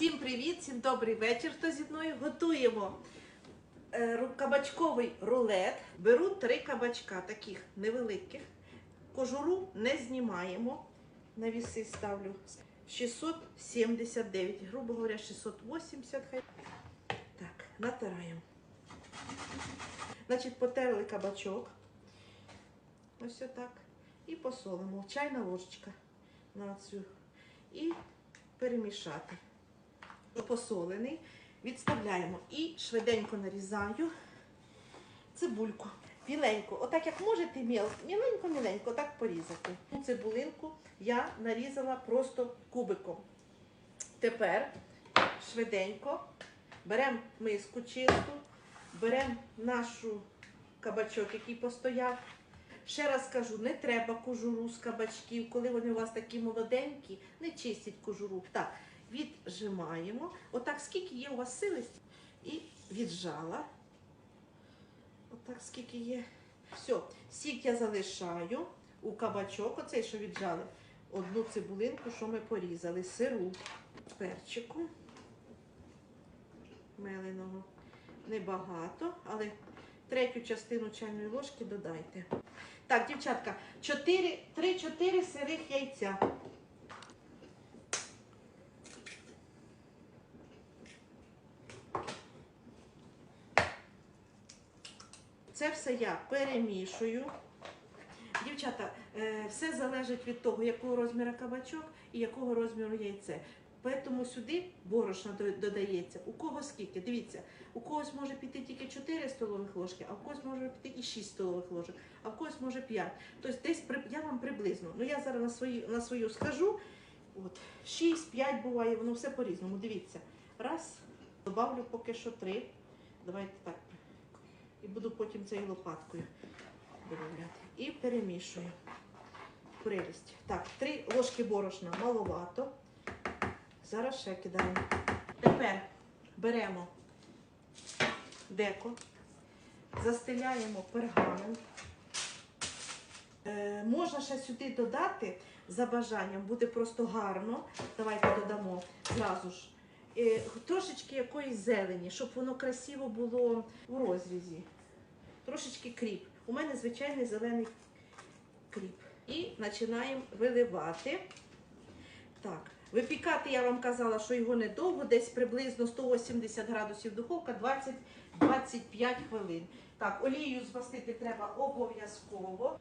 Всім привіт, всім добрий вечір. Хто зі мною готуємо е, кабачковий рулет. Беру три кабачка, таких невеликих. Кожуру не знімаємо. На віси ставлю 679, грубо говоря, 680. Хай. Так, натираємо. Значить, потерли кабачок. Ось отак. І посолимо. Чайна ложечка на цю. І перемішати. Посолений. Відставляємо і швиденько нарізаю цибульку. Міленько, отак як можете, міленько-міленько, так порізати. Цибулинку я нарізала просто кубиком. Тепер швиденько беремо миску чисту, беремо нашу кабачок, який постояв. Ще раз кажу, не треба кожуру з кабачків, коли вони у вас такі молоденькі, не чистіть кожуру. Так, віджимаємо. Отак, скільки є у вас сили, і віджала. Отак, скільки є. Все, сік я залишаю у кабачок, оцей, що віджали, одну цибулинку, що ми порізали, сиру, перчику меленого. Небагато, але третю частину чайної ложки додайте. Так, дівчатка, 4, 3-4 сирих яйця. Це все я перемішую. Дівчата, е, все залежить від того, якого розміру кабачок і якого розміру яйце. Тому сюди борошна додається. У кого скільки? Дивіться, у когось може піти тільки 4 столових ложки, а у когось може піти і 6 столових ложок, а в когось може 5. Тобто десь я вам приблизно. Ну я зараз на свою, на свою скажу. От, 6-5 буває, воно все по-різному. Дивіться. Раз, добавлю поки що 3. Давайте так. І буду потім цією лопаткою додавати. І перемішую. Прелість. Так, 3 ложки борошна маловато. Зараз ще кидаємо. Тепер беремо деко, застеляємо пергамент. Е, можна ще сюди додати за бажанням, буде просто гарно. Давайте додамо зразу ж. Е, трошечки якоїсь зелені, щоб воно красиво було у розрізі. Трошечки кріп. У мене звичайний зелений кріп. І починаємо виливати. Так, випікати я вам казала, що його недовго, десь приблизно 180 градусів духовка, 20-25 хвилин. Так, олію змастити треба обов'язково.